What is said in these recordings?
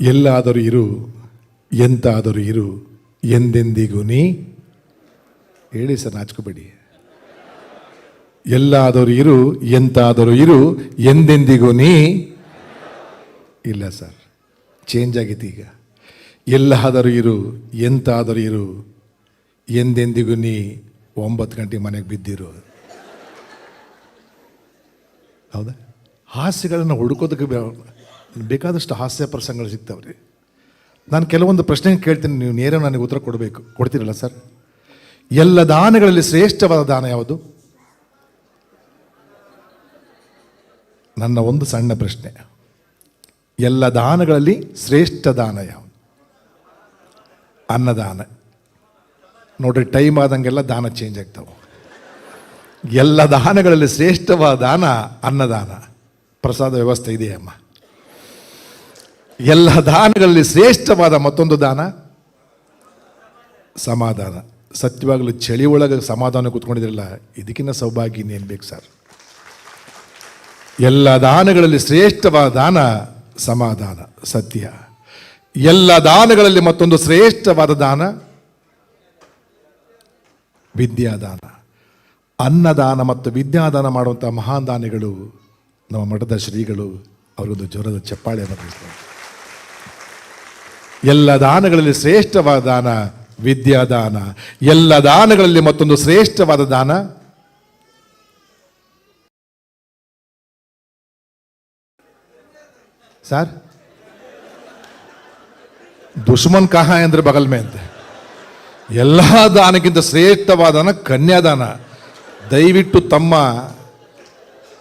ಎಲ್ಲಾದರೂ ಇರು, ಎಂತಾದರೂ ಇರು, ಎಂದೆಂದಿಗೂ ನೀ ಹೇಳಿ ಸರ್, ನಾಚ್ಕೋಬೇಡಿ. ಎಲ್ಲಾದರೂ ಇರು, ಎಂತಾದರೂ ಇರು, ಎಂದೆಂದಿಗೂ ನೀ ಇಲ್ಲ ಸರ್ ಚೇಂಜ್ ಆಗೈತಿ ಈಗ. ಎಲ್ಲಾದರೂ ಇರು, ಎಂತಾದರೂ ಇರು, ಎಂದೆಂದಿಗೂ ನೀ ಒಂಬತ್ತು ಗಂಟೆಗೆ ಮನೆಗೆ ಬಿದ್ದಿರು. ಹೌದಾ? ಹಾಸ್ಯಗಳನ್ನು ಹುಡುಕೋದಕ್ಕೆ ಬೇಕಾದಷ್ಟು ಹಾಸ್ಯ ಪ್ರಸಂಗಗಳು ಸಿಗ್ತಾವೆ ರೀ ನಾನು ಕೆಲವೊಂದು ಪ್ರಶ್ನೆ ಕೇಳ್ತೀನಿ, ನೀವು ನೇರ ನನಗೆ ಉತ್ತರ ಕೊಡಬೇಕು. ಕೊಡ್ತೀರಲ್ಲ ಸರ್? ಎಲ್ಲ ದಾನಗಳಲ್ಲಿ ಶ್ರೇಷ್ಠವಾದ ದಾನ ಯಾವುದು? ನನ್ನ ಒಂದು ಸಣ್ಣ ಪ್ರಶ್ನೆ. ಎಲ್ಲ ದಾನಗಳಲ್ಲಿ ಶ್ರೇಷ್ಠ ದಾನ ಯಾವುದು? ಅನ್ನದಾನ. ನೋಡ್ರಿ, ಟೈಮ್ ಆದಂಗೆಲ್ಲ ದಾನ ಚೇಂಜ್ ಆಗ್ತಾವೆ. ಎಲ್ಲ ದಾನಗಳಲ್ಲಿ ಶ್ರೇಷ್ಠವಾದ ದಾನ ಅನ್ನದಾನ. ಪ್ರಸಾದ ವ್ಯವಸ್ಥೆ ಇದೆಯಮ್ಮ ಎಲ್ಲ ದಾನಗಳಲ್ಲಿ ಶ್ರೇಷ್ಠವಾದ ಮತ್ತೊಂದು ದಾನ? ಸಮಾಧಾನ. ಸತ್ಯವಾಗಲು ಚಳಿ ಒಳಗೆ ಸಮಾಧಾನ ಕೂತ್ಕೊಂಡಿದ್ರಲ್ಲ ಇದಕ್ಕಿಂತ ಸೌಭಾಗ್ಯ ಇನ್ನೇನು ಬೇಕು ಸರ್? ಎಲ್ಲ ದಾನಗಳಲ್ಲಿ ಶ್ರೇಷ್ಠವಾದ ದಾನ ಸಮಾಧಾನ, ಸತ್ಯ. ಎಲ್ಲ ದಾನಗಳಲ್ಲಿ ಮತ್ತೊಂದು ಶ್ರೇಷ್ಠವಾದ ದಾನ? ವಿದ್ಯಾದಾನ. ಅನ್ನದಾನ ಮತ್ತು ವಿದ್ಯಾದಾನ ಮಾಡುವಂಥ ಮಹಾನ್ ದಾನಿಗಳು, ನಮ್ಮ ಮಠದ ಶ್ರೀಗಳು, ಅವರಿಗೊಂದು ಜ್ವರದ ಚಪ್ಪಾಳೆ ಬರಬೇಕು ಎಲ್ಲ ದಾನಗಳಲ್ಲಿ ಶ್ರೇಷ್ಠವಾದ ದಾನ ವಿದ್ಯಾದಾನ. ಎಲ್ಲ ದಾನಗಳಲ್ಲಿ ಮತ್ತೊಂದು ಶ್ರೇಷ್ಠವಾದ ದಾನ? ಸರ್? ದುಶ್ಮನ್ ಕಹ ಅಂದ್ರೆ ಬಗಲ್ಮೆ ಅಂತ. ಎಲ್ಲ ದಾನಕ್ಕಿಂತ ಶ್ರೇಷ್ಠವಾದ ದಾನ ಕನ್ಯಾದಾನ. ದಯವಿಟ್ಟು ತಮ್ಮ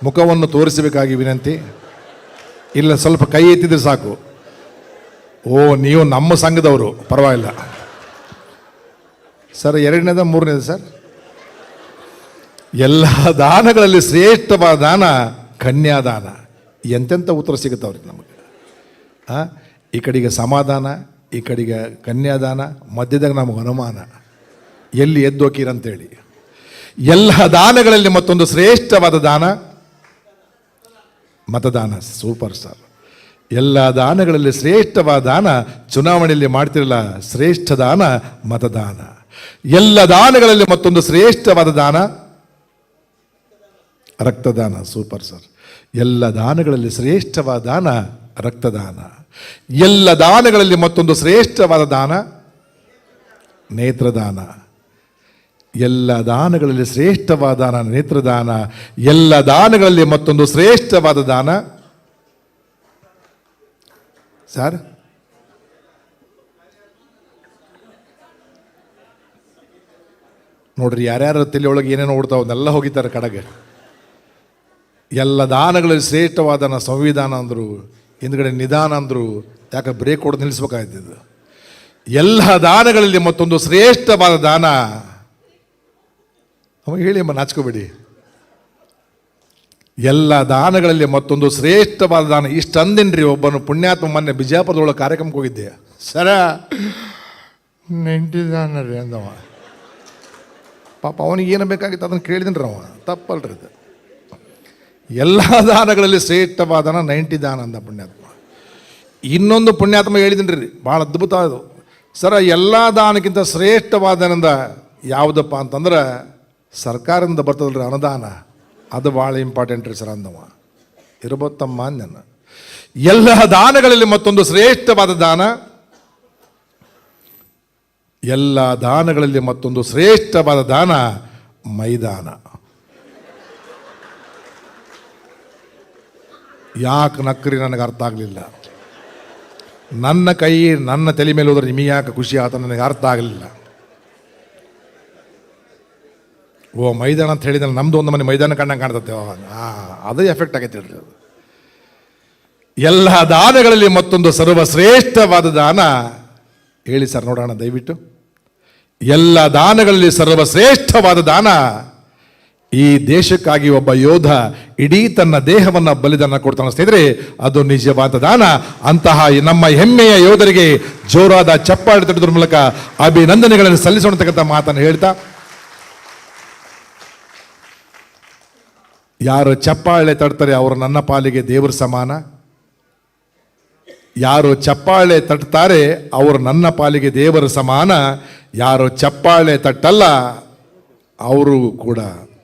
ಮುಖವನ್ನು ತೋರಿಸಬೇಕಾಗಿ ವಿನಂತಿ. ಇಲ್ಲ, ಸ್ವಲ್ಪ ಕೈ ಎತ್ತಿದ್ರೆ ಸಾಕು. ಓ ನೀವು ನಮ್ಮ ಸಂಘದವರು. ಪರವಾಗಿಲ್ಲ. ಸರ್ ಎರಡನೇದ ಮೂರನೇದ ಸರ್? ಎಲ್ಲ ದಾನಗಳಲ್ಲಿ ಶ್ರೇಷ್ಠವಾದ ದಾನ ಕನ್ಯಾದಾನ. ಎಂತೆಂಥ ಉತ್ತರ ಸಿಗುತ್ತವ್ರಿಗೆ ನಮಗೆ? ಆ, ಈ ಕಡೆಗೆ ಸಮಾಧಾನ ಈ ಕಡೆಗೆ ಕನ್ಯಾದಾನ ಮಧ್ಯದಾಗ ನಮಗೆ ಅನುಮಾನ. ಎಲ್ಲಿ ಎದ್ದೋಕೀರಂತೇಳಿ ಎಲ್ಲ ದಾನಗಳಲ್ಲಿ ಮತ್ತೊಂದು ಶ್ರೇಷ್ಠವಾದ ದಾನ ಮತದಾನ. Super sir. ಎಲ್ಲ ದಾನಗಳಲ್ಲಿ ಶ್ರೇಷ್ಠವಾದ ದಾನ ಚುನಾವಣೆಯಲ್ಲಿ ಮಾಡ್ತಿರಲ್ಲ, ಶ್ರೇಷ್ಠ ದಾನ ಮತದಾನ. ಎಲ್ಲ ದಾನಗಳಲ್ಲಿ ಮತ್ತೊಂದು ಶ್ರೇಷ್ಠವಾದ ದಾನ? ರಕ್ತದಾನ, ಸೂಪರ್ ಸರ್. ಎಲ್ಲ ದಾನಗಳಲ್ಲಿ ಶ್ರೇಷ್ಠವಾದ ದಾನ ರಕ್ತದಾನ. ಎಲ್ಲ ದಾನಗಳಲ್ಲಿ ಮತ್ತೊಂದು ಶ್ರೇಷ್ಠವಾದ ದಾನ? ನೇತ್ರದಾನ. ಎಲ್ಲ ದಾನಗಳಲ್ಲಿ ಶ್ರೇಷ್ಠವಾದ ದಾನ, ನೇತ್ರದಾನ. ಎಲ್ಲ ದಾನಗಳಲ್ಲಿ ಮತ್ತೊಂದು ಶ್ರೇಷ್ಠವಾದ ದಾನ? ಸರ್? ನೋಡ್ರಿ, ಯಾರ್ಯಾರ ತಲೆಯೊಳಗೆ ಏನೇನು ಓಡ್ತಾವ ಅವನ್ನೆಲ್ಲ ಹೋಗಿದ್ದಾರೆ ಕಡೆಗೆ. ಎಲ್ಲ ದಾನಗಳಲ್ಲಿ ಶ್ರೇಷ್ಠವಾದ ದಾನ ಸಂವಿಧಾನ ಅಂದರು, ಹಿಂದ್ಗಡೆ ನಿಧಾನ ಅಂದರು, ಯಾಕೆ ಬ್ರೇಕ್ ಹೊಡೆದು ನಿಲ್ಲಿಸ್ಬೇಕಾಯ್ತಿದ್ದು? ಎಲ್ಲ ದಾನಗಳಲ್ಲಿ ಮತ್ತೊಂದು ಶ್ರೇಷ್ಠವಾದ ದಾನ. ಅವಾಗ ಹೇಳಿ ಅಮ್ಮ, ನಾಚ್ಕೋಬೇಡಿ. ಎಲ್ಲ ದಾನಗಳಲ್ಲಿ ಮತ್ತೊಂದು ಶ್ರೇಷ್ಠವಾದ ದಾನ. ಇಷ್ಟಂದಿನ್ರಿ ಒಬ್ಬನು ಪುಣ್ಯಾತ್ಮ ಮೊನ್ನೆ ಬಿಜಾಪುರದೊಳಗೆ ಕಾರ್ಯಕ್ರಮಕ್ಕೆ ಹೋಗಿದ್ದೆ. ಸರ ನೆಂಟಿದಾನ ರೀ ಅಂದವ. ಪಾಪ ಅವನಿಗೆ ಏನು ಬೇಕಾಗಿತ್ತು ಅದನ್ನು ಕೇಳಿದನ್ರಿ ಅವ. ತಪ್ಪಲ್ರಿ ಇದು ಎಲ್ಲ ದಾನಗಳಲ್ಲಿ ಶ್ರೇಷ್ಠವಾದ ನೈಂಟಿ ದಾನ ಅಂದ ಪುಣ್ಯಾತ್ಮ. ಇನ್ನೊಂದು ಪುಣ್ಯಾತ್ಮ ಹೇಳಿದನ್ರಿ. ರೀ ಭಾಳ ಅದ್ಭುತ ಅದು. ಸರ ಎಲ್ಲ ದಾನಕ್ಕಿಂತ ಶ್ರೇಷ್ಠವಾದನಂದ ಯಾವುದಪ್ಪ ಅಂತಂದ್ರೆ ಸರ್ಕಾರದಿಂದ ಬರ್ತದಲ್ರಿ ಅನುದಾನ. ಅದು ಭಾಳ ಇಂಪಾರ್ಟೆಂಟ್ ರೀ ಸರ್ ಅಂದವ. ಇರಬತ್ತಮ್ಮ ನನ್ನ ಎಲ್ಲ ದಾನಗಳಲ್ಲಿ ಮತ್ತೊಂದು ಶ್ರೇಷ್ಠವಾದ ದಾನ? ಎಲ್ಲ ದಾನಗಳಲ್ಲಿ ಮತ್ತೊಂದು ಶ್ರೇಷ್ಠವಾದ ದಾನ ಮೈದಾನ. ಯಾಕೆ ನಕ್ರಿ ನನಗೆ ಅರ್ಥ ಆಗಲಿಲ್ಲ. ನನ್ನ ಕೈ ನನ್ನ ತಲೆ ಮೇಲೆ ಹೋದ್ರೆ ನಿಮಗೆ ಯಾಕೆ ಖುಷಿ ಆತ ನನಗೆ ಅರ್ಥ ಆಗಲಿಲ್ಲ. ಓ, ಮೈದಾನ ಅಂತ ಹೇಳಿದ್ರೆ ನಮ್ದು ಒಂದು ಮನೆ ಮೈದಾನ ಕಂಡಂಗೆ ಕಾಣ್ತತೆ. ಅದೇ ಎಫೆಕ್ಟ್ ಆಗೈತೆ ಹೇಳ್ರಿ ಅದು. ಎಲ್ಲ ದಾನಗಳಲ್ಲಿ ಮತ್ತೊಂದು ಸರ್ವಶ್ರೇಷ್ಠವಾದ ದಾನ. ಹೇಳಿ ಸರ್, ನೋಡೋಣ ದಯವಿಟ್ಟು. ಎಲ್ಲ ದಾನಗಳಲ್ಲಿ ಸರ್ವಶ್ರೇಷ್ಠವಾದ ದಾನ. ಈ ದೇಶಕ್ಕಾಗಿ ಒಬ್ಬ ಯೋಧ ಇಡೀ ತನ್ನ ದೇಹವನ್ನು ಬಲಿದಾನ ಕೊಡ್ತಾನೆ ಸ್ನೇಹಿತರೆ ಅದು ನಿಜವಾದ ದಾನ. ಅಂತಹ ನಮ್ಮ ಹೆಮ್ಮೆಯ ಯೋಧರಿಗೆ ಜೋರಾದ ಚಪ್ಪಾಳೆ ತಟ್ಟುವುದರ ಮೂಲಕ ಅಭಿನಂದನೆಗಳನ್ನು ಸಲ್ಲಿಸೋಣತಕ್ಕಂಥ ಮಾತನ್ನು ಹೇಳ್ತಾ ಯಾರು ಚಪ್ಪಾಳೆ ತಡ್ತಾರೆ ಅವರು ನನ್ನ ಪಾಲಿಗೆ ದೇವರ ಸಮಾನ. ಯಾರು ಚಪ್ಪಾಳೆ ತಟ್ತಾರೆ ಅವರು ನನ್ನ ಪಾಲಿಗೆ ದೇವರ ಸಮಾನ. ಯಾರು ಚಪ್ಪಾಳೆ ತಟ್ಟಲ್ಲ ಅವರು ಕೂಡ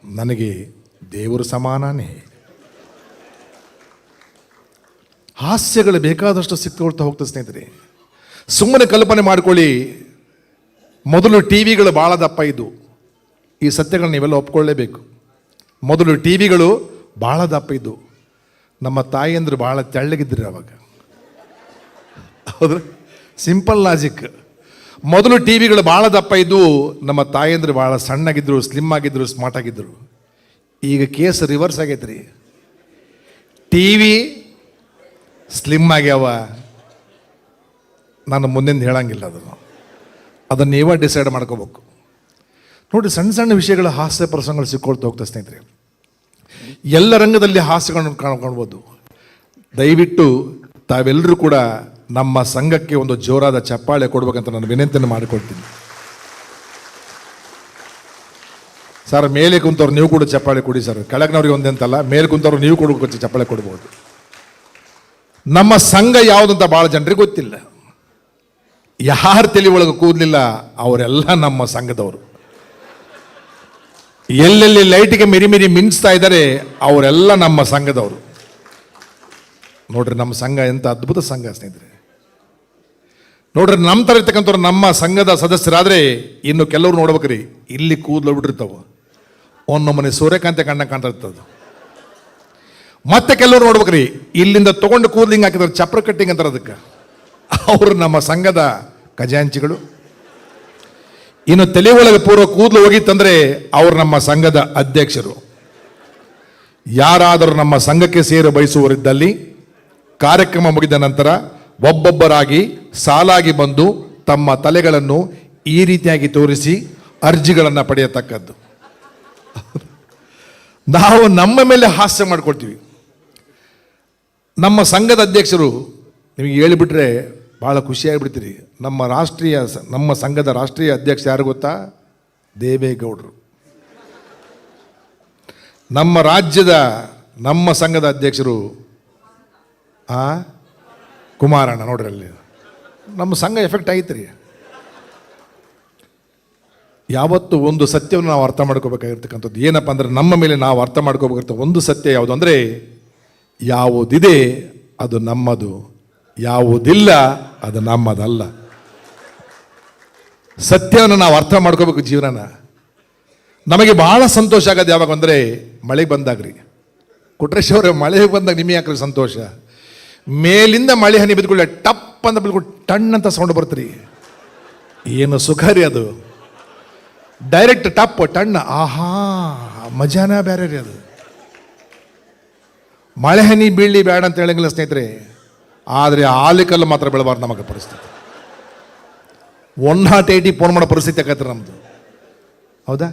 ನನಗೆ ದೇವರ ಸಮಾನನೇ. ಹಾಸ್ಯಗಳು ಬೇಕಾದಷ್ಟು ಸಿಕ್ಕೊಳ್ತಾ ಹೋಗ್ತದೆ ಸ್ನೇಹಿತರೆ. ಸುಮ್ಮನೆ ಕಲ್ಪನೆ ಮಾಡ್ಕೊಳ್ಳಿ. ಮೊದಲು ಟಿ ವಿಗಳು ಭಾಳ ದಪ್ಪ ಇದ್ದು ಈ ಸತ್ಯಗಳನ್ನ ನೀವೆಲ್ಲ ಒಪ್ಕೊಳ್ಳೇಬೇಕು. ಮೊದಲು ಟಿ ವಿಗಳು ಭಾಳ ದಪ್ಪ ಇದ್ದವು ನಮ್ಮ ತಾಯಿಯಂದ್ರೆ ಭಾಳ ತೆಳ್ಳಗಿದ್ರು ಅವಾಗ. ಹೌದ್ರ? ಸಿಂಪಲ್ ಲಾಜಿಕ್ ಮೊದಲು ಟಿ ವಿಗಳು ಭಾಳ ದಪ್ಪ ಇದ್ದವು ನಮ್ಮ ತಾಯಿಯಂದ್ರೆ ಭಾಳ ಸಣ್ಣಗಿದ್ರು ಸ್ಲಿಮ್ ಆಗಿದ್ರು ಸ್ಮಾರ್ಟ್ ಆಗಿದ್ರು. ಈಗ ಕೇಸ್ ರಿವರ್ಸ್ ಆಗೈತ್ರಿ. ಟಿ ವಿ ಸ್ಲಿಮ್ ಆಗ್ಯಾವ. ನಾನು ಮುಂದಿಂದ ಹೇಳಂಗಿಲ್ಲ ಅದನ್ನು. ಅದನ್ನು ನೀವೇ ಡಿಸೈಡ್ ಮಾಡ್ಕೋಬೇಕು. ನೋಡಿ, ಸಣ್ಣ ಸಣ್ಣ ವಿಷಯಗಳ ಹಾಸ್ಯ ಪ್ರಸಂಗಗಳು ಸಿಕ್ಕೊಳ್ತಾ ಹೋಗ್ತಾ ಸ್ನೇಹಿತರೆ. ಎಲ್ಲ ರಂಗದಲ್ಲಿ ಹಾಸ್ಯಗಳನ್ನು ಕಾಣ್ಕೊಳ್ಬೋದು ದಯವಿಟ್ಟು ತಾವೆಲ್ಲರೂ ಕೂಡ ನಮ್ಮ ಸಂಘಕ್ಕೆ ಒಂದು ಜೋರಾದ ಚಪ್ಪಾಳೆ ಕೊಡಬೇಕಂತ ನಾನು ವಿನಂತಿಯನ್ನು ಮಾಡಿಕೊಡ್ತೀನಿ ಸರ್, ಮೇಲೆ ಕುಂತವ್ರು ನೀವು ಕೂಡ ಚಪ್ಪಾಳೆ ಕೊಡಿ ಸರ್. ಕೆಳಗಿನವ್ರಿಗೆ ಒಂದೆಂತಲ್ಲ, ಮೇಲೆ ಕುಂತವ್ರು ನೀವು ಕೂಡ ಚಪ್ಪಾಳೆ ಕೊಡ್ಬೋದು. ನಮ್ಮ ಸಂಘ ಯಾವುದಂತ ಭಾಳ ಜನರಿಗೆ ಗೊತ್ತಿಲ್ಲ. ಯಾರು ತಲೆ ಒಳಗೆ ಕೂದಲಿಲ್ಲ, ಅವರೆಲ್ಲ ನಮ್ಮ ಸಂಘದವರು. ಎಲ್ಲೆಲ್ಲಿ ಲೈಟಿಗೆ ಮಿರಿ ಮಿರಿ ಮಿಂಚ್ತಾ ಇದ್ದಾರೆ, ಅವರೆಲ್ಲ ನಮ್ಮ ಸಂಘದವರು. ನೋಡ್ರಿ, ನಮ್ಮ ಸಂಘ ಎಂತ ಅದ್ಭುತ ಸಂಘ ಸ್ನೇಹಿತರೆ. ನೋಡ್ರಿ, ನಮ್ಮ ಥರ ಇರ್ತಕ್ಕಂಥವ್ರು ನಮ್ಮ ಸಂಘದ ಸದಸ್ಯರಾದರೆ ಇನ್ನು ಕೆಲವರು ನೋಡ್ಬೇಕ್ರಿ, ಇಲ್ಲಿ ಕೂದಲು ಬಿಟ್ಟಿರ್ತಾವ. ಒಂದು ನಮ್ಮನೆ ಸೂರ್ಯಕಾಂತಿ ಕಣ್ಣ ಕಾಣ್ತಾ ಇರ್ತದ ಮತ್ತೆ ಕೆಲವರು ನೋಡ್ಬೇಕ್ರಿ, ಇಲ್ಲಿಂದ ತಗೊಂಡು ಹಿಂಗೆ ಹಾಕಿದ್ರೆ, ಚಪ್ರ ಕಟ್ಟಿಂಗ್ ಅಂತಾರೆ ಅದಕ್ಕೆ. ಅವರು ನಮ್ಮ ಸಂಘದ ಖಜಾಂಚಿಗಳು. ಇನ್ನು ತಲೆ ಒಳಗೆ ಪೂರ್ವ ಕೂದಲು ಹೋಗಿತ್ತಂದ್ರೆ ಅವರು ನಮ್ಮ ಸಂಘದ ಅಧ್ಯಕ್ಷರು. ಯಾರಾದರೂ ನಮ್ಮ ಸಂಘಕ್ಕೆ ಸೇರ ಬಯಸುವವರಿದ್ದಲ್ಲಿ ಕಾರ್ಯಕ್ರಮ ಮುಗಿದ ನಂತರ ಒಬ್ಬೊಬ್ಬರಾಗಿ ಸಾಲಾಗಿ ಬಂದು ತಮ್ಮ ತಲೆಗಳನ್ನು ಈ ರೀತಿಯಾಗಿ ತೋರಿಸಿ ಅರ್ಜಿಗಳನ್ನು ಪಡೆಯತಕ್ಕದ್ದು. ನಾವು ನಮ್ಮ ಮೇಲೆ ಹಾಸ್ಯ ಮಾಡ್ಕೊಳ್ತೀವಿ. ನಮ್ಮ ಸಂಘದ ಅಧ್ಯಕ್ಷರು ನಿಮಗೆ ಹೇಳಿಬಿಟ್ರೆ ಭಾಳ ಖುಷಿಯಾಗಿಬಿಡ್ತೀರಿ. ನಮ್ಮ ರಾಷ್ಟ್ರೀಯ ನಮ್ಮ ಸಂಘದ ರಾಷ್ಟ್ರೀಯ ಅಧ್ಯಕ್ಷ ಯಾರು ಗೊತ್ತಾ? ದೇವೇಗೌಡರು. ನಮ್ಮ ರಾಜ್ಯದ, ನಮ್ಮ ಸಂಘದ ಅಧ್ಯಕ್ಷರು, ಆ, ಕುಮಾರಣ್ಣ ನೋಡ್ರಿ ಅಲ್ಲಿ. ನಮ್ಮ ಸಂಘ ಎಫೆಕ್ಟ್ ಆಯ್ತು ರೀ ಯಾವತ್ತು ಒಂದು ಸತ್ಯವನ್ನು ನಾವು ಅರ್ಥ ಮಾಡ್ಕೋಬೇಕಾಗಿರ್ತಕ್ಕಂಥದ್ದು. ಏನಪ್ಪ ಅಂದ್ರೆ ನಮ್ಮ ಮೇಲೆ ನಾವು ಅರ್ಥ ಮಾಡ್ಕೋಬೇಕಿರ್ತ ಒಂದು ಸತ್ಯ ಯಾವುದು ಅಂದರೆ, ಯಾವುದಿದೆ ಅದು ನಮ್ಮದು. ಯಾವುದಿಲ್ಲ, ಅದು ನಮ್ಮದಲ್ಲ. ಸತ್ಯವನ್ನು ನಾವು ಅರ್ಥ ಮಾಡ್ಕೋಬೇಕು ಜೀವನನ. ನಮಗೆ ಬಹಳ ಸಂತೋಷ ಆಗೋದು ಯಾವಾಗ ಅಂದರೆ ಮಳೆ ಬಂದಾಗ್ರಿ. ಕೊಟ್ರೇಶ್ ಅವರೇ, ಮಳೆ ಬಂದಾಗ ನಿಮಗೆ ಯಾಕ್ರಿ ಸಂತೋಷ? ಮೇಲಿಂದ ಮಳೆ ಹನಿ ಬಿದ್ದುಕೊಳ್ಳೆ ಟಪ್ ಅಂತ ಬಿದ್ದುಕೊಂಡು ಟಣ್ ಅಂತ ಸೌಂಡ್ ಬರ್ತೀರಿ. ಏನು ಸುಖ ರೀ ಅದು? ಡೈರೆಕ್ಟ್ ಟಪ್, ಟಣ್ಣ, ಆಹಾ, ಮಜಾನ ಬೇರೆ ರೀ ಅದು. ಮಳೆ ಹನಿ ಬೀಳಿ ಬೇಡ ಅಂತ ಹೇಳಂಗಿಲ್ಲ ಸ್ನೇಹಿತರೆ ಆದರೆ ಆಲಿಕಲ್ಲು ಮಾತ್ರ ಬೆಳಬಾರ್ದು ನಮಗೆ ಪರಿಸ್ಥಿತಿ. ಒನ್ ನಾಟ್ ಏಯ್ಟಿ ಫೋನ್ ಮಾಡೋ ಪರಿಸ್ಥಿತಿ ಆಗತ್ತೆ ನಮ್ಮದು ಹೌದಾ?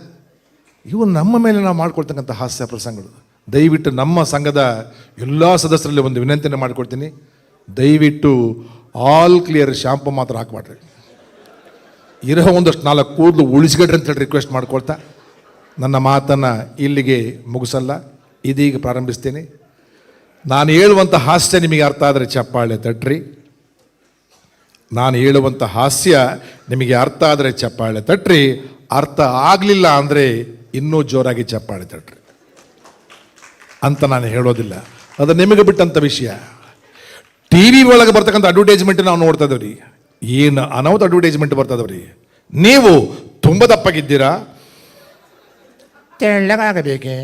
ಇವು ನಮ್ಮ ಮೇಲೆ ನಾವು ಮಾಡ್ಕೊಳ್ತಕ್ಕಂಥ ಹಾಸ್ಯ ಪ್ರಸಂಗಗಳು. ದಯವಿಟ್ಟು ನಮ್ಮ ಸಂಘದ ಎಲ್ಲ ಸದಸ್ಯರಲ್ಲಿ ಒಂದು ವಿನಂತಿಯನ್ನು ಮಾಡಿಕೊಡ್ತೀನಿ ದಯವಿಟ್ಟು ಆಲ್ ಕ್ಲಿಯರ್ ಶಾಂಪು ಮಾತ್ರ ಹಾಕ್ಬಾಡ್ರಿ ಇರೋ ಒಂದಷ್ಟು ನಾಲ್ಕು ಕೂದಲು ಉಳಿಸ್ಗೇಡ್ರಿ ಅಂತ ಹೇಳಿ ರಿಕ್ವೆಸ್ಟ್ ಮಾಡ್ಕೊಳ್ತಾ. ನನ್ನ ಮಾತನ್ನು ಇಲ್ಲಿಗೆ ಮುಗಿಸಲ್ಲ. ಇದೀಗ ಪ್ರಾರಂಭಿಸ್ತೀನಿ. ನಾನು ಹೇಳುವಂಥ ಹಾಸ್ಯ ನಿಮಗೆ ಅರ್ಥ ಆದರೆ ಚಪ್ಪಾಳೆ ತಟ್ರಿ. ನಾನು ಹೇಳುವಂಥ ಹಾಸ್ಯ ನಿಮಗೆ ಅರ್ಥ ಆದರೆ ಚಪ್ಪಾಳೆ ತಟ್ರಿ. ಅರ್ಥ ಆಗಲಿಲ್ಲ ಅಂದರೆ ಇನ್ನೂ ಜೋರಾಗಿ ಚಪ್ಪಾಳೆ ತಟ್ರಿ. ಅಂತ ನಾನು ಹೇಳೋದಿಲ್ಲ. ಅದು ನಿಮಗೆ ಬಿಟ್ಟಂಥ ವಿಷಯ. ಟಿ ವಿ ಒಳಗೆ ಬರ್ತಕ್ಕಂಥ ಅಡ್ವರ್ಟೈಸ್ಮೆಂಟ್ ನಾವು ನೋಡ್ತಾ ಇದ್ದೀವಿ ಏನು ಅನಾಹುತ ಅಡ್ವರ್ಟೈಸ್ಮೆಂಟ್ ರೀ ನೀವು ತುಂಬ ದಪ್ಪಗಿದ್ದೀರಾ ತೆಳ್ಳಗಾಗಬೇಕೆ?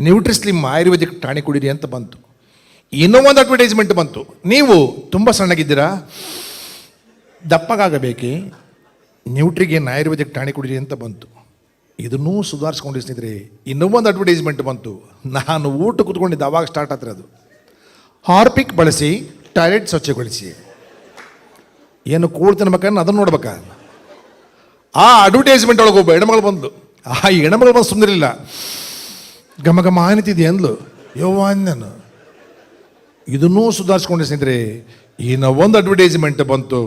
ನ್ಯೂಟ್ರಿಸ್ಲಿಮ್ ಆಯುರ್ವೇದಿಕ್ ಟಾಣಿ ಕುಡೀರಿ ಅಂತ ಬಂತು. ಇನ್ನೂ ಒಂದು ಅಡ್ವರ್ಟೈಸ್ಮೆಂಟ್ ಬಂತು. ನೀವು ತುಂಬ ಸಣ್ಣಗಿದ್ದೀರಾ? ದಪ್ಪಗಾಗಬೇಕೆ? ನ್ಯೂಟ್ರಿಗೇನ್ ಆಯುರ್ವೇದಿಕ್ ಟಾಣಿ ಕುಡೀರಿ ಅಂತ ಬಂತು. ಇದನ್ನೂ ಸುಧಾರಿಸ್ಕೊಂಡು ಸ್ನೇಹಿತರೆ, ಇನ್ನೂ ಒಂದು ಅಡ್ವರ್ಟೈಸ್ಮೆಂಟ್ ಬಂತು. ನಾನು ಊಟ ಕೂತ್ಕೊಂಡಿದ್ದೆ, ಅವಾಗ ಸ್ಟಾರ್ಟ್ ಆತ್ರಿ ಅದು. ಹಾರ್ಪಿಕ್ ಬಳಸಿ, ಟಾಯ್ಲೆಟ್ ಸ್ವಚ್ಛಗೊಳಿಸಿ. ಏನು ಕೂಡ ತಿನ್ಬೇಕನ್ನ ಅದನ್ನು ನೋಡ್ಬೇಕಾ? ಆ ಅಡ್ವರ್ಟೈಸ್ಮೆಂಟ್ ಒಳಗೆ ಒಬ್ಬ ಹೆಣ್ಮಗಳು ಬಂದು ಆ ಹೆಣ್ಮಗಳು ಬಂದು ಸುಮ್ಮನಿರಲಿಲ್ಲ ಘಮ ಘಮ ಅನಿತಿದೆ ಅಂದ್ಲು ಯವ್ವ ಇದನ್ನೂ ಸುಧಾರಿಸ್ಕೊಂಡೆ ಸ್ನೇಹಿತರೆ ಈನ ಒಂದು ಅಡ್ವರ್ಟೈಸ್ಮೆಂಟ್ ಬಂತು.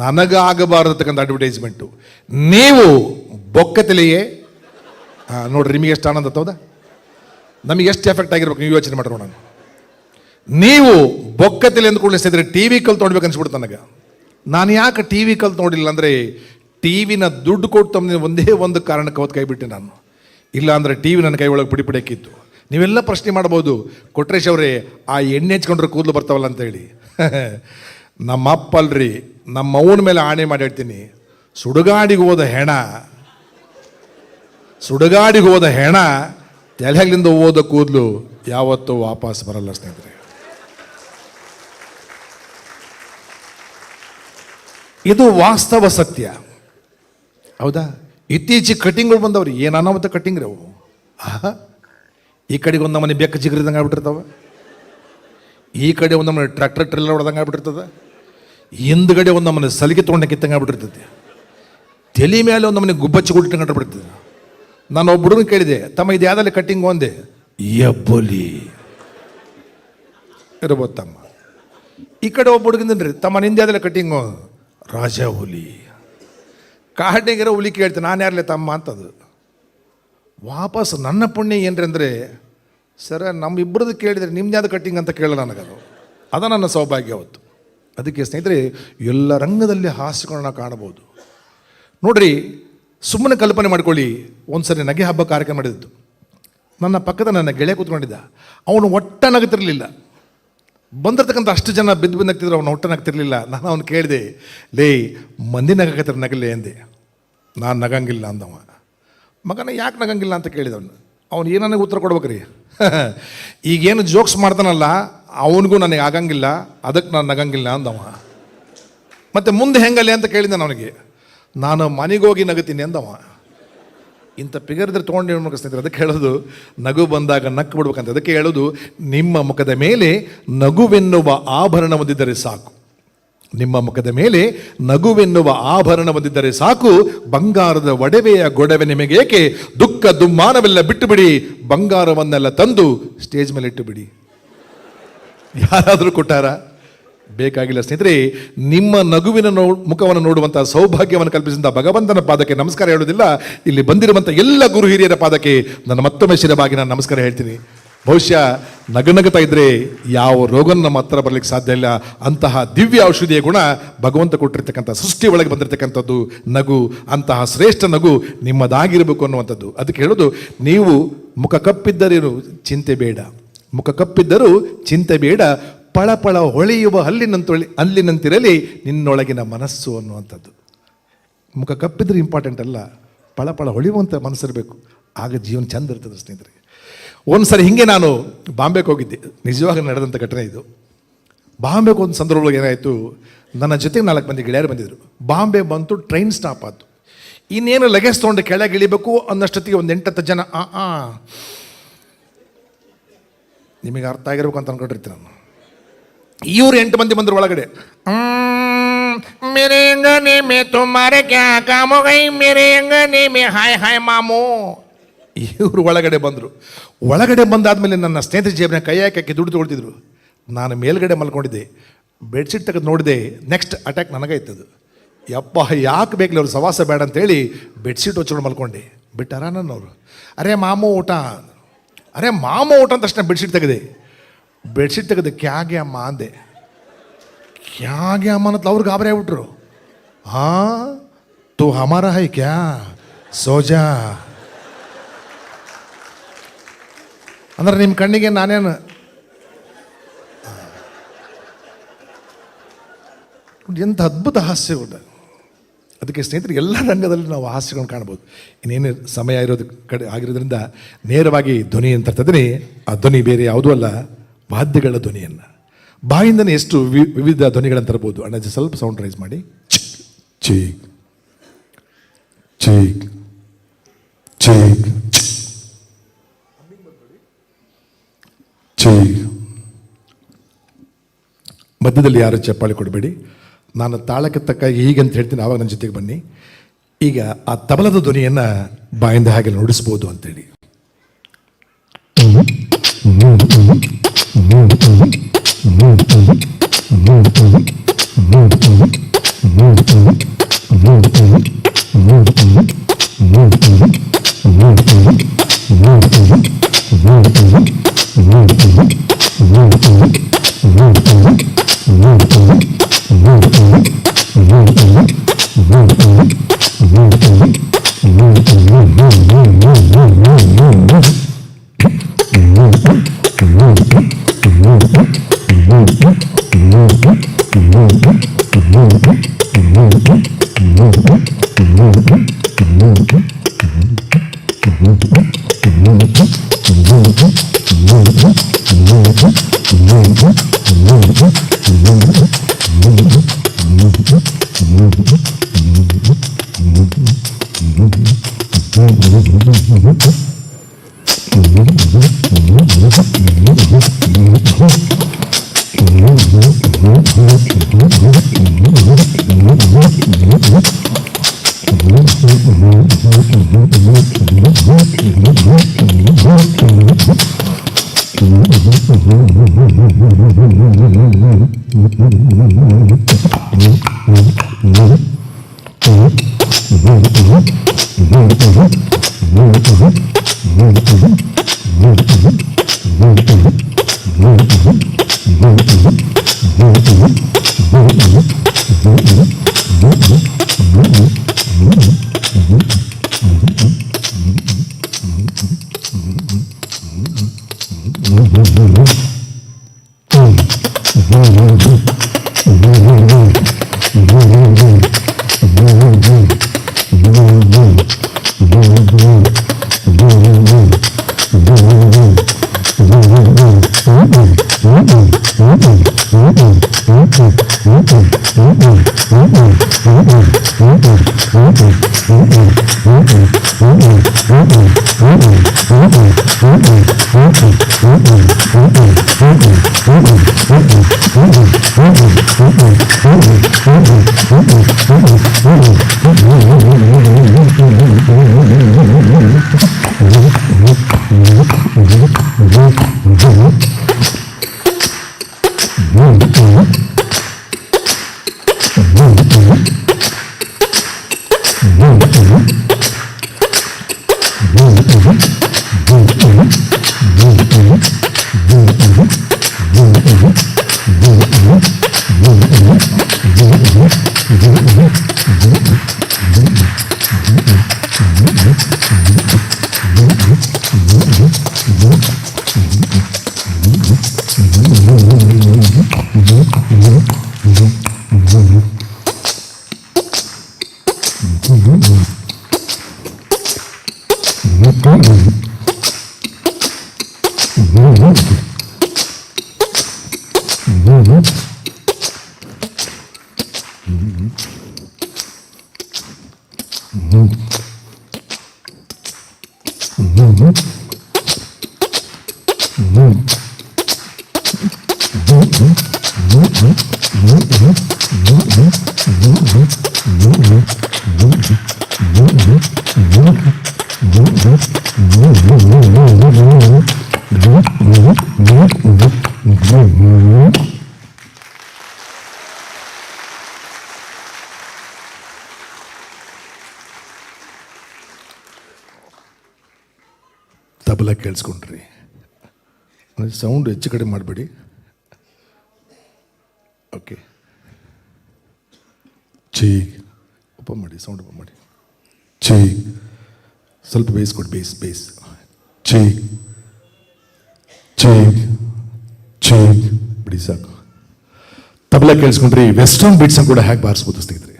ನನಗೆ ಆಗಬಾರದಕ್ಕಂಥ ಅಡ್ವರ್ಟೈಸ್ಮೆಂಟು ನೀವು ಬೊಕ್ಕ ತಲೆಯೇ ನೋಡ್ರಿ, ನಿಮಗೆ ಎಷ್ಟು ಆನಂದ ಹೌದಾ? ನಮಗೆ ಎಷ್ಟು ಎಫೆಕ್ಟ್ ಆಗಿರ್ಬೇಕು, ನೀವು ಯೋಚನೆ ಮಾಡ್ರಿ ನೋಡೋಣ. ನೀವು ಬೊಕ್ಕ ತಲೆ ಅಂದ್ಕೊಂಡು ಸ್ನೇಹಿತರೆ ಟಿ ವಿ ಕಲ್ ನೋಡ್ಬೇಕು ಅನ್ಸ್ಬಿಡ್ತು ನನಗೆ. ನಾನು ಯಾಕೆ ಟಿ ವಿ ಕಲ್ ನೋಡಿಲ್ಲ ಅಂದರೆ ಟಿ ವಿನ ದುಡ್ಡು ಕೊಟ್ಟು ತಮ್ಮ ಒಂದೇ ಒಂದು ಕಾರಣಕ್ಕೆ ಕೈ ಬಿಟ್ಟೆ ನಾನು. ಇಲ್ಲ ಅಂದರೆ ಟಿ ವಿ ನನ್ನ ಕೈ ಒಳಗೆ ಪುಡಿ ಪಡಿಯಕ್ಕಿತ್ತು ನೀವೆಲ್ಲ ಪ್ರಶ್ನೆ ಮಾಡ್ಬೋದು ಕೊಟ್ರೇಶ್ ಅವರೇ, ಆ ಎಣ್ಣೆ ಹಚ್ಕೊಂಡ್ರೆ ಕೂದಲು ಬರ್ತಾವಲ್ಲ ಅಂತೇಳಿ ನಮ್ಮ ಅಪ್ಪ ಅಲ್ರಿ, ನಮ್ಮ ಅವನ ಮೇಲೆ ಆಣೆ ಮಾಡಿ ಹೇಳ್ತೀನಿ. ಸುಡುಗಾಡಿಗೆ ಹೋದ ಹೆಣ, ಸುಡುಗಾಡಿಗೆ ಹೋದ ಹೆಣ ತಲೆಹಲ್ಲಿಂದ ಹೋದ ಕೂದಲು ಯಾವತ್ತೂ ವಾಪಸ್ ಬರಲ್ಲ ಸ್ನೇಹಿತರೆ. ಇದು ವಾಸ್ತವ ಸತ್ಯ. ಹೌದಾ? ಇತ್ತೀಚೆಗೆ ಕಟಿಂಗ್ಗಳು ಬಂದವ್ರಿ, ಏನು ಅನಾಹುತ ಕಟಿಂಗ್ ರೀ ಅವು. ಈ ಕಡೆಗೆ ಒಂದು ನಮ್ಮನೆ ಬೆಕ್ಕ ಜಿಗಿರಿದಂಗೆ ಆಗ್ಬಿಟ್ಟಿರ್ತಾವೆ. ಈ ಕಡೆ ಒಂದು ನಮ್ಮನೆ ಟ್ರ್ಯಾಕ್ಟರ್ ಟ್ರೆಲ್ಲರ್ ಹೊಡೆದಂಗೆ ಆಗ್ಬಿಟ್ಟಿರ್ತದೆ. ಹಿಂದ್ಗಡೆ ಒಂದು ನಮ್ಮನೆ ಸಲಿಗೆ ತೊಗೊಂಡು ಕಿತ್ತಂಗೆ ತಲೆ ಮೇಲೆ ಒಂದು ನಮ್ಮನೆ ಗುಬ್ಬಚ್ಚಿ ಗುಟ್ಟಿಂಗ್ ಬಿಡ್ತದೆ ನಾನು ಒಬ್ಬ ಹುಡುಗನ ಕೇಳಿದೆ, ತಮ್ಮ ಇದು ಯಾವ್ದಲ್ಲಿ ಕಟ್ಟಿಂಗ್ ಒಂದೆ? ಎಬ್ಬಲಿ. ಇರ್ಬೋದು ತಮ್ಮ. ಈ ಕಡೆ ಒಬ್ಬ ಹುಡುಗಿನ ತಮ್ಮ ನಿಂದ ಯಾವ್ದಲ್ಲಿ ಕಟ್ಟಿಂಗು ರಾಜ ಹುಲಿ. ಕಾಡಿಗಿರೋ ಹುಲಿ ಕೇಳ್ತೀನಿ ನಾನು ಯಾರಲ್ಲೇ ತಮ್ಮ ಅಂತದು. ವಾಪಸ್ ನನ್ನ ಪುಣ್ಯ ಏನ್ರಿ ಅಂದರೆ ಸರ ನಮ್ಮಿಬ್ಬರದ್ದು ಕೇಳಿದರೆ ನಿಮ್ದು ಅದು ಕಟ್ಟಿಂಗ್ ಅಂತ ಕೇಳಲ್ಲ ನನಗದು. ಅದು ನನ್ನ ಸೌಭಾಗ್ಯ ಅವತ್ತು. ಅದಕ್ಕೆ ಸ್ನೇಹಿತರೆ, ಎಲ್ಲ ರಂಗದಲ್ಲಿ ಹಾಸ್ಯಗಳನ್ನ ಕಾಣಬಹುದು. ನೋಡ್ರಿ, ಸುಮ್ಮನೆ ಕಲ್ಪನೆ ಮಾಡ್ಕೊಳ್ಳಿ, ಒಂದ್ಸರಿ ನಗೆ ಹಬ್ಬ ಕಾರ್ಯಕ್ರಮ ಮಾಡಿದ್ದು ನನ್ನ ಪಕ್ಕದ ನನ್ನ ಗೆಳೆಯ ಕೂತ್ಕೊಂಡಿದ್ದ. ಅವನು ಒಟ್ಟ ನಗುತ್ತಿರಲಿಲ್ಲ ಬಂದಿರ್ತಕ್ಕಂಥ ಅಷ್ಟು ಜನ ಬಿದ್ದು ಬಿದ್ದು ನಗ್ತಿದ್ರು, ಅವ್ನು ಹೊಟ್ಟೆ ನಗ್ತಿರ್ಲಿಲ್ಲ. ನಾನು ಅವ್ನು ಕೇಳಿದೆ, ಲೇ, ಮಂದಿ ನಗಕತ್ತಿರ, ನಗಲೆ ಎಂದೆ ನಾನು ನಗಂಗಿಲ್ಲ, ಅಂದವ. ಮಗನ ಯಾಕೆ ನಗಂಗಿಲ್ಲ ಅಂತ ಕೇಳಿದವನು ಅವನು. ಏನು ನನಗೆ ಉತ್ತರ ಕೊಡ್ಬೇಕ್ರಿ? ಈಗೇನು ಜೋಕ್ಸ್ ಮಾಡ್ತಾನಲ್ಲ, ಅವನಿಗೂ ನನಗೆ ಆಗಂಗಿಲ್ಲ ಅದಕ್ಕೆ ನಾನು ನಗಂಗಿಲ್ಲ, ಅಂದವ. ಮತ್ತು ಮುಂದೆ ಹೆಂಗಲ್ಲಿ ಅಂತ ಕೇಳಿದೆ ಅವನಿಗೆ ನಾನು ಮನೆಗೋಗಿ ನಗತೀನಿ, ಅಂದವ. ಇಂಥ ಪಿಗರ್ದ್ರೆ ತೊಗೊಂಡು ಏನು ಸ್ನೇಹಿತರೆ ಅದಕ್ಕೆ ಹೇಳೋದು, ನಗು ಬಂದಾಗ ನಕ್ಕು ಬಿಡ್ಬೇಕಂತ. ಅದಕ್ಕೆ ಹೇಳೋದು, ನಿಮ್ಮ ಮುಖದ ಮೇಲೆ ನಗುವೆನ್ನುವ ಆಭರಣ ಹೊಂದಿದ್ದರೆ ಸಾಕು. ನಿಮ್ಮ ಮುಖದ ಮೇಲೆ ನಗುವೆನ್ನುವ ಆಭರಣ ಹೊಂದಿದ್ದರೆ ಸಾಕು. ಬಂಗಾರದ ಒಡವೆಯ ಗೊಡವೆ ನಿಮಗೇಕೆ ದುಃಖ ದುಮ್ಮಾನವೆಲ್ಲ ಬಿಟ್ಟು ಬಿಡಿ ಬಂಗಾರವನ್ನೆಲ್ಲ ತಂದು ಸ್ಟೇಜ್ ಮೇಲೆ ಇಟ್ಟು ಬಿಡಿ ಯಾರಾದರೂ ಕೊಟ್ಟಾರ? ಬೇಕಾಗಿಲ್ಲ ಸ್ನೇಹಿತರೆ, ನಿಮ್ಮ ನಗುವಿನ ನೋ, ಮುಖವನ್ನು ನೋಡುವಂಥ ಸೌಭಾಗ್ಯವನ್ನು ಕಲ್ಪಿಸಿದ ಭಗವಂತನ ಪಾದಕ್ಕೆ ನಮಸ್ಕಾರ ಹೇಳುವುದಿಲ್ಲ. ಇಲ್ಲಿ ಬಂದಿರುವಂಥ ಎಲ್ಲ ಗುರು ಹಿರಿಯರ ಪಾದಕ್ಕೆ ನನ್ನ ಮತ್ತೊಮ್ಮೆ ಶಿರವಾಗಿ ನಾನು ನಮಸ್ಕಾರ ಹೇಳ್ತೀನಿ. ಬಹುಶಃ ನಗನಗುತ್ತಾ ಇದ್ದರೆ ಯಾವ ರೋಗನ ನಮ್ಮ ಹತ್ರ ಬರಲಿಕ್ಕೆ ಸಾಧ್ಯ ಇಲ್ಲ. ಅಂತಹ ದಿವ್ಯ ಔಷಧಿಯ ಗುಣ ಭಗವಂತ ಕೊಟ್ಟಿರ್ತಕ್ಕಂಥ, ಸೃಷ್ಟಿ ಒಳಗೆ ಬಂದಿರತಕ್ಕಂಥದ್ದು ನಗು, ಅಂತಹ ಶ್ರೇಷ್ಠ ನಗು ನಿಮ್ಮದಾಗಿರಬೇಕು ಅನ್ನುವಂಥದ್ದು. ಅದಕ್ಕೆ ಹೇಳೋದು ನೀವು ಮುಖ ಕಪ್ಪಿದ್ದರೇನು ಚಿಂತೆ ಬೇಡ. ಮುಖ ಕಪ್ಪಿದ್ದರೂ ಚಿಂತೆ ಬೇಡ. ಪಳಪಳ ಹೊಳೆಯುವ ಹಲ್ಲಿನಂತೊಳಿ ಅಲ್ಲಿನಂತಿರಲಿ ನಿನ್ನೊಳಗಿನ ಮನಸ್ಸು ಅನ್ನುವಂಥದ್ದು. ಮುಖ ಕಪ್ಪಿದ್ರೆ ಇಂಪಾರ್ಟೆಂಟ್ ಅಲ್ಲ, ಪಳಪಳ ಹೊಳೆಯುವಂಥ ಮನಸ್ಸಿರಬೇಕು. ಆಗ ಜೀವನ ಚಂದ ಇರ್ತದೆ ಸ್ನೇಹಿತರೆ. ಒಂದು ಸರಿ ಹಿಂಗೆ ನಾನು ಬಾಂಬೆಗೆ ಹೋಗಿದ್ದೆ. ನಿಜವಾಗಿ ನಡೆದಂಥ ಘಟನೆ ಇದು. ಬಾಂಬೆಗೆ ಒಂದು ಸಂದರ್ಭದೊಳಗೆ ಏನಾಯಿತು, ನನ್ನ ಜೊತೆಗೆ ನಾಲ್ಕು ಮಂದಿ ಗೆಳೆಯರು ಬಂದಿದ್ದರು ಬಾಂಬೆ ಬಂತು, ಟ್ರೈನ್ ಸ್ಟಾಪ್ ಆಯಿತು. ಇನ್ನೇನು ಲಗೇಜ್ ತೊಗೊಂಡು ಕೆಳಗೆ ಇಳಿಬೇಕು ಅನ್ನಷ್ಟೊತ್ತಿಗೆ ಒಂದು ಎಂಟತ್ತು ಜನ, ಆ ಆ. ನಿಮಗೆ ಅರ್ಥ ಆಗಿರ್ಬೇಕು ಅಂತ ಅನ್ಕೊಂಡಿರ್ತೀನಿ ನಾನು. ಇವ್ರು ಎಂಟು ಮಂದಿ ಬಂದ್ರು ಒಳಗಡೆ. ಮೇರೆ ಅಂಗನೆ ಮೇ ತುಮಾರ ಕ್ಯಾ ಕಾಮೋಗೈ ಮೇರೆ ಅಂಗನೆ ಮೇ ಹಾಯ್ ಹಾಯ್ ಮಾಮು. ಇವರು ಒಳಗಡೆ ಬಂದರು. ಒಳಗಡೆ ಬಂದಾದಮೇಲೆ ನನ್ನ ಸ್ನೇಹಿತರ ಜೇಬಿನ ಕೈ ಹಾಕಿ ದುಡ್ಡು ತೊಗೊಳ್ತಿದ್ರು. ನಾನು ಮೇಲ್ಗಡೆ ಮಲ್ಕೊಂಡಿದ್ದೆ. ಬೆಡ್ಶೀಟ್ ತೆಗೆದು ನೋಡಿದೆ. ನೆಕ್ಸ್ಟ್ ಅಟ್ಯಾಕ್ ನನಗೈತದು ಯಪ್ಪ ಯಾಕೆ ಬೇಕಲಿ ಅವ್ರು ಸವಾಸ ಬೇಡ ಅಂತೇಳಿ ಬೆಡ್ಶೀಟ್ ಹೊಚ್ಕೊಂಡು ಮಲ್ಕೊಂಡೆ. ಬಿಟ್ಟಾರ ನನ್ನವರು? ಅರೆ ಮಾಮು ಊಟ. ಅರೆ ಮಾಮು ಊಟ ಅಂತ ತಕ್ಷಣ ಬೆಡ್ಶೀಟ್ ತೆಗೆದೆ. ಬೆಡ್ಶೀಟ್ ತೆಗೆದು ಕ್ಯಾಗೆ ಅಮ್ಮ ಅಂದೆ. ಕ್ಯಾಗೆ ಅಮ್ಮ ಅನ್ನತ್ಲ ಅವ್ರು ಗಾಬರಿ ಆಗ್ಬಿಟ್ರು. ಹಾ ತು ಹಮಾರ ಹೈ ಕ್ಯಾ? ಸೋಜಾ. ಅಂದ್ರೆ ನಿಮ್ಮ ಕಣ್ಣಿಗೆ ನಾನೇನು? ಎಂಥ ಅದ್ಭುತ ಹಾಸ್ಯ ಉಂಟು ಅದಕ್ಕೆ ಸ್ನೇಹಿತರು, ಎಲ್ಲ ರಂಗದಲ್ಲಿ ನಾವು ಹಾಸ್ಯಗಳನ್ನು ಕಾಣ್ಬೋದು. ಇನ್ನೇನು ಸಮಯ ಇರೋದು ಕಡೆ ಆಗಿರೋದ್ರಿಂದ ನೇರವಾಗಿ ಧ್ವನಿ ಅಂತ ತರ್ತಿದ್ದೀನಿ ಆ ಧ್ವನಿ ಬೇರೆ ಯಾವುದೂ ಅಲ್ಲ. ವಾದ್ಯಗಳ ಧ್ವನಿಯನ್ನು. ಬಾಯಿಂದನೇ ಎಷ್ಟು ವಿವಿಧ ಧ್ವನಿಗಳನ್ನು ತರ್ಬೋದು ಅಣ್ಣಾಜಿ ಸ್ವಲ್ಪ ಸೌಂಡ್ ರೈಸ್ ಮಾಡಿ. ಚೀಕ್ ಚೀಕ್ ಚೀಕ್ ಚೀಕ್ ಮಧ್ಯದಲ್ಲಿ ಯಾರು ಚಪ್ಪಾಳಿ ಕೊಡಬೇಡಿ. ನಾನು ತಾಳಕ್ಕೆ ತಕ್ಕ ಹೀಗೆ ಅಂತ ಹೇಳ್ತೀನಿ. ಆವಾಗ ನನ್ನ ಜೊತೆಗೆ ಬನ್ನಿ. ಈಗ ಆ ತಬಲದ ಧ್ವನಿಯನ್ನು ಬಾಯಿಂದ ಹಾಗೆ ನುಡಿಸ್ಬೋದು ಅಂತೇಳಿ. Mm-hmm. Mm-hmm. Jeep tabla ಕೇಳಿಸ್ಕೊಂಡ್ರಿ sound ಹೆಚ್ಚು ಕಡೆ ಮಾಡಬೇಡಿ. ಓಕೆ ಚೀ ಓಪನ್ ಮಾಡಿ ಸೌಂಡ್ ಓಪನ್ ಮಾಡಿ. ಚೀ ಸ್ವಲ್ಪ ಬೇಸ್ ಕೊಡಿ ಬೇಸ್ ಬೇಸ್ ಚೀ ಚೀ ಚೀ ಬಿಡಿ ಸಾಕು. ತಬಲ ಕೇಳಿಸ್ಕೊಂಡ್ರಿ ವೆಸ್ಟರ್ನ್ ಬೀಟ್ಸ್ ಕೂಡ ಹೇಗೆ ಬಾರಿಸ್ಬೋದು ಸ್ನೇಹಿತರೆ.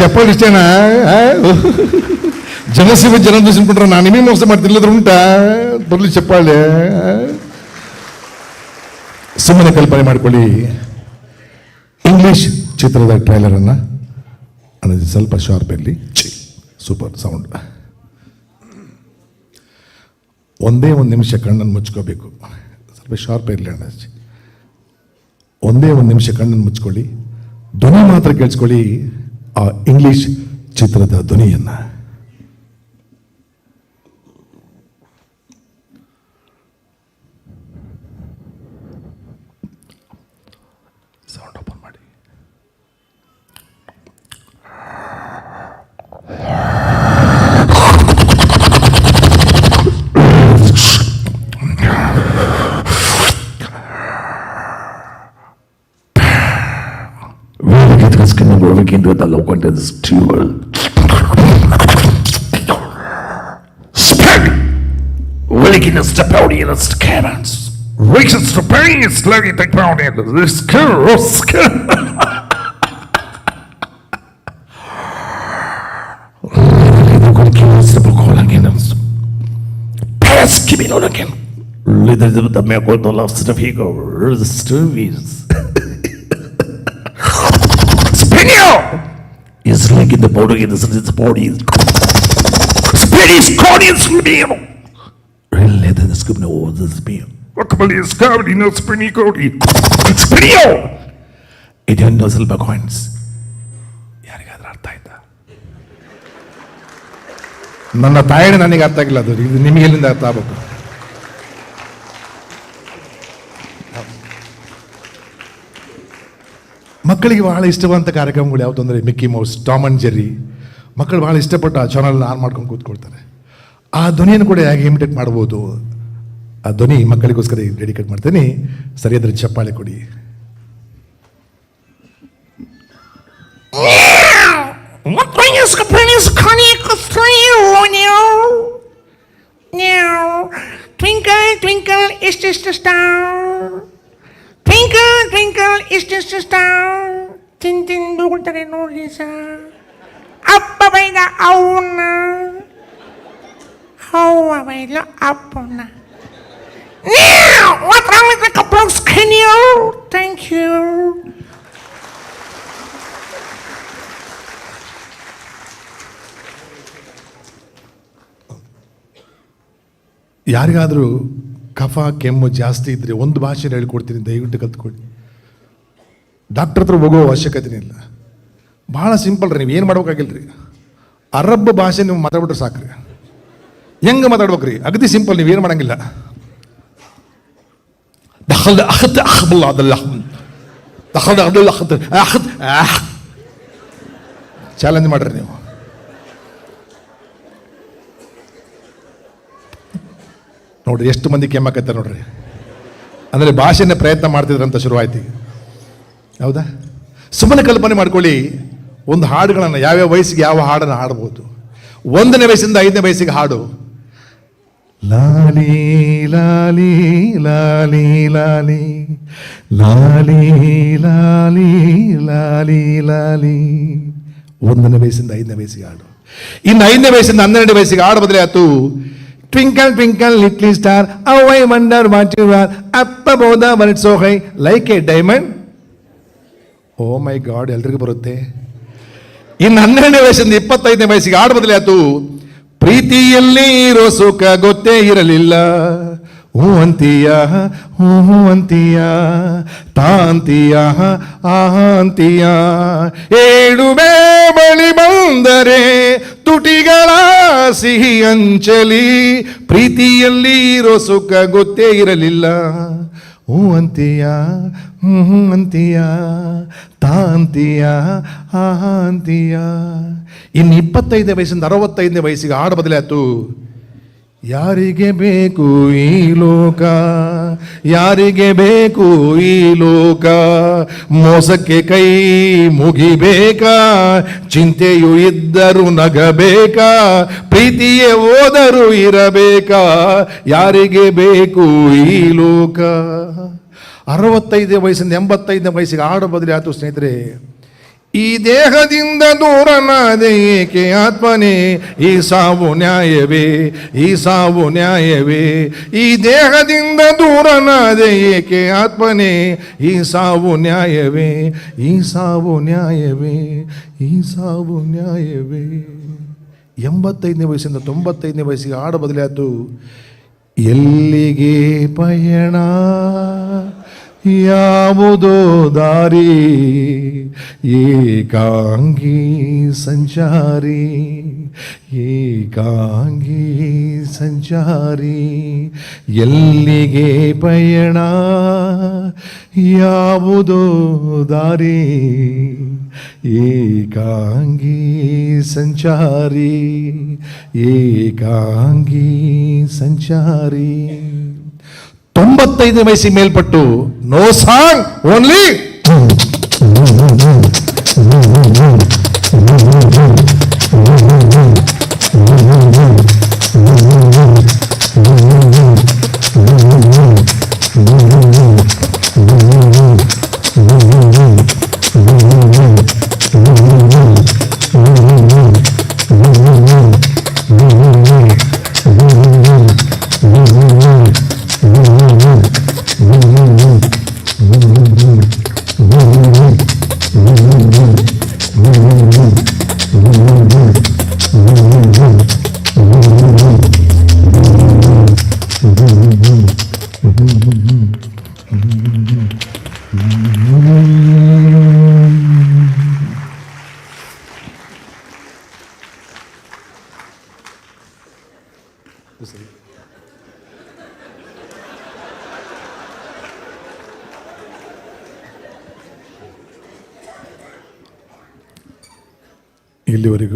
ಓ ಚಪ್ಪಾಳೆ ಇಷ್ಟೇನಾ ಆ? ಜನಸೇವೆ ಜನ ದೂಸಿಕೊಂಡ್ರೆ ನಾನು ನಿಮಗೆ ಮೋಸ ಮಾಡ್ತಿಲ್ಲದ್ರ ಉಂಟಾ ಬರ್ಲಿ ಚಪ್ಪಾಳೆ ಆ? ಸುಮ್ಮನೆ ಕಲ್ಪನೆ ಮಾಡ್ಕೊಳ್ಳಿ ಇಂಗ್ಲಿಷ್ ಚಿತ್ರದ ಟ್ರೈಲರ್ ಅನ್ನ ಅನ್ನೋದು ಸ್ವಲ್ಪ ಶಾರ್ಪ್ ಇರಲಿ ಸೂಪರ್ ಸೌಂಡ್ ಒಂದೇ ಒಂದು ನಿಮಿಷ ಕಣ್ಣನ್ನು ಮುಚ್ಕೋಬೇಕು ಸ್ವಲ್ಪ ಶಾರ್ಪ್ ಇರಲಿ ಅಣ್ಣ ಒಂದೇ ಒಂದು ನಿಮಿಷ ಕಣ್ಣನ್ನು ಮುಚ್ಕೊಳ್ಳಿ ಧ್ವನಿ ಮಾತ್ರ ಕೇಳಿಸ್ಕೊಳ್ಳಿ ಆ ಇಂಗ್ಲಿಷ್ ಚಿತ್ರದ ಧ್ವನಿಯನ್ನ. the look at his jewel. Spirit! Willingness to bounty in its caverns. Reaches to pain is slowly take bounty in its curse. Keep it on again. Little the miracle loves the figure, the service. Spinio! Is like in the body in the Spirit is Spinny's corneas meal. Really, the skin over the spear. Wakabali is covered in a spinny coaty. Spinio! ಇದೊಂದು ಸ್ವಲ್ಪ coins ಯಾರಿಗಾದ್ರೂ ಅರ್ಥ ಆಯ್ತಾ ನನ್ನ ತಾಯಿ ನನಗೆ ಅರ್ಥ ಆಗಿಲ್ಲ ಅದು ಇದು ನಿಮಗೆಲ್ಲಿಂದ ಅರ್ಥ ಆಗ್ಬೇಕು ಮಕ್ಕಳಿಗೆ ಬಹಳ ಇಷ್ಟವಾದಂಥ ಕಾರ್ಯಕ್ರಮಗಳು ಯಾವುದು ಅಂದರೆ Mickey Mouse Tom and Jerry. ಮಕ್ಕಳು ಬಹಳ ಇಷ್ಟಪಟ್ಟು ಆ ಚಾನಲ್ ಆನ್ ಮಾಡ್ಕೊಂಡು ಕೂತ್ಕೊಳ್ತಾರೆ. ಆ ಧ್ವನಿಯನ್ನು ಕೂಡ ಹೇಗೆ ಇಮಿಟೇಟ್ ಮಾಡ್ಬೋದು? ಆ ಧ್ವನಿ ಮಕ್ಕಳಿಗೋಸ್ಕರ ಡೆಡಿಕೇಟ್ ಮಾಡ್ತೀನಿ. ಸರಿಯಾದ್ರೆ ಚಪ್ಪಾಳೆ ಕೊಡಿ. Twinkle, twinkle, is this? Twinkle twinkle is star చిన్ చిన్ దూకుంటే నేను చేసా అప్ప పైన అవునా అవ్వ పైన అప్పున్నా What wrong with the couple can you? Thank you. ಯಾರಿಗಾದರೂ ಕಫ ಕೆಮ್ಮು ಜಾಸ್ತಿ ಇದ್ದರೆ ಒಂದು ಭಾಷೆನ ಹೇಳ್ಕೊಡ್ತೀನಿ ದಯವಿಟ್ಟು ಕಲ್ತ್ಕೊಳ್ಳಿ. ಡಾಕ್ಟರ್ ಹತ್ರ ಹೋಗೋ ಅವಶ್ಯಕತೆ ಇಲ್ಲ. ಭಾಳ ಸಿಂಪಲ್ ರೀ ನೀವು ಏನು ಮಾಡ್ಬೇಕಾಗಿಲ್ಲ ರೀ? ಅರಬ್ ಭಾಷೆ ನೀವು ಮಾತಾಡ್ಬಿಟ್ರೆ ಸಾಕ್ರಿ. ಹೆಂಗೆ ಮಾತಾಡ್ಬೇಕ್ರಿ ಅಗದಿ ಸಿಂಪಲ್ ನೀವು ಏನು ಮಾಡಂಗಿಲ್ಲ. ಚಾಲೆಂಜ್ ಮಾಡ್ರಿ ನೀವು. ನೋಡ್ರಿ, ಎಷ್ಟು ಮಂದಿ ಕೆಮ್ಮಕತ್ತಾರೆ ನೋಡ್ರಿ. ಅಂದರೆ ಭಾಷೆನ ಪ್ರಯತ್ನ ಮಾಡ್ತಿದ್ರಂತ ಶುರುವಾಯ್ತು ಹೌದಾ? ಸುಮ್ಮನೆ ಕಲ್ಪನೆ ಮಾಡ್ಕೊಳ್ಳಿ, ಒಂದು ಹಾಡುಗಳನ್ನು, ಯಾವ್ಯಾವ ವಯಸ್ಸಿಗೆ ಯಾವ ಹಾಡನ್ನು ಹಾಡ್ಬೋದು. ಒಂದನೇ ವಯಸ್ಸಿಂದ ಐದನೇ ವಯಸ್ಸಿಗೆ ಹಾಡು. ಲಾಲಿ ಲಾಲಿ ಲಾಲಿ ಲಾಲಿ ಲಾಲಿ ಲಾಲಿ ಲಾಲಿ ಲಾಲಿ. ಒಂದನೇ ವಯಸ್ಸಿಂದ ಐದನೇ ವಯಸ್ಸಿಗೆ ಹಾಡು. ಇನ್ನು ಐದನೇ ವಯಸ್ಸಿಂದ ಹನ್ನೆರಡನೇ ವಯಸ್ಸಿಗೆ ಹಾಡು ಬದಲೇ ಆಯ್ತು twinkle twinkle little star how I wonder what you are, up above the world so high, like oh my God ಎಲ್ರಿಗೂ ಬರುತ್ತೆ ಇನ್ನು ಹನ್ನೆರಡನೇ ವಯಸ್ಸಿಂದ ಇಪ್ಪತ್ತೈದನೇ ವಯಸ್ಸಿಗೆ ಆಡ ಬದಲಾಯ್ತು ಪ್ರೀತಿಯಲ್ಲಿ ಇರೋ ಸುಖ ಗೊತ್ತೇ ಇರಲಿಲ್ಲ. ಹೂ ಅಂತೀಯ ಹೂ ಅಂತೀಯ ತಾಂತೀಯ ಆ ಅಂತೀಯ. ಏಳುವೆ ಬಳಿ ಬಂದರೆ ತುಟಿಗಳ ಸಿಹಿ ಅಂಚಲಿ, ಪ್ರೀತಿಯಲ್ಲಿ ಇರೋ ಸುಖ ಗೊತ್ತೇ ಇರಲಿಲ್ಲ. ಹೂ ಅಂತೀಯ, ಹ್ಞೂ ಅಂತೀಯ, ತಾ ಅಂತೀಯ, ಆಹ ಅಂತೀಯ. ಇನ್ನು ಇಪ್ಪತ್ತೈದನೇ ವಯಸ್ಸಿಂದ ಅರವತ್ತೈದನೇ ವಯಸ್ಸಿಗೆ ಹಾಡು ಬದಲಾಯ್ತು. ಯಾರಿಗೆ ಬೇಕು ಈ ಲೋಕ? ಯಾರಿಗೆ ಬೇಕು ಈ ಲೋಕ? ಮೋಸಕ್ಕೆ ಕೈ ಮುಗಿಬೇಕಾ? ಚಿಂತೆಯು ಇದ್ದರೂ ನಗಬೇಕಾ? ಪ್ರೀತಿಯೇ ಓದರು ಇರಬೇಕಾ? ಯಾರಿಗೆ ಬೇಕು ಈ ಲೋಕ? ಅರವತ್ತೈದನೇ ವಯಸ್ಸಿಂದ ಎಂಬತ್ತೈದನೇ ವಯಸ್ಸಿಗೆ ಆಡೋ ಬದಲಿ ಆಯಿತು ಸ್ನೇಹಿತರೆ ಈ ದೇಹದಿಂದ ದೂರನಾದ ಏಕೆ ಆತ್ಮನೇ? ಈ ಸಾವು ನ್ಯಾಯವೇ? ಈ ಸಾವು ನ್ಯಾಯವೇ? ಈ ದೇಹದಿಂದ ದೂರನಾದ ಏಕೆ ಆತ್ಮನೇ? ಈ ಸಾವು ನ್ಯಾಯವೇ? ಈ ಸಾವು ನ್ಯಾಯವೇ? ಈ ಸಾವು ನ್ಯಾಯವೇ? ಎಂಬತ್ತೈದನೇ ವಯಸ್ಸಿಂದ ತೊಂಬತ್ತೈದನೇ ವಯಸ್ಸಿಗೆ ಆಡ ಬದಲಾಯಿತು. ಎಲ್ಲಿಗೆ ಪಯಣ? ಯಾವುದೋ ದಾರಿ ಏಕಾಂಗಿ ಸಂಚಾರಿ ಏಕಾಂಗಿ ಸಂಚಾರಿ ಎಲ್ಲಿಗೆ ಪಯಣ ಯಾವುದೋ ದಾರಿ ಏಕಾಂಗಿ ಸಂಚಾರಿ ಏಕಾಂಗಿ ಸಂಚಾರಿ. ತೊಂಬತ್ತೈದು ವಯಸ್ಸಿಗೆ ಮೇಲ್ಪಟ್ಟು ನೋ ಸಾಂಗ್ ಓನ್ಲಿ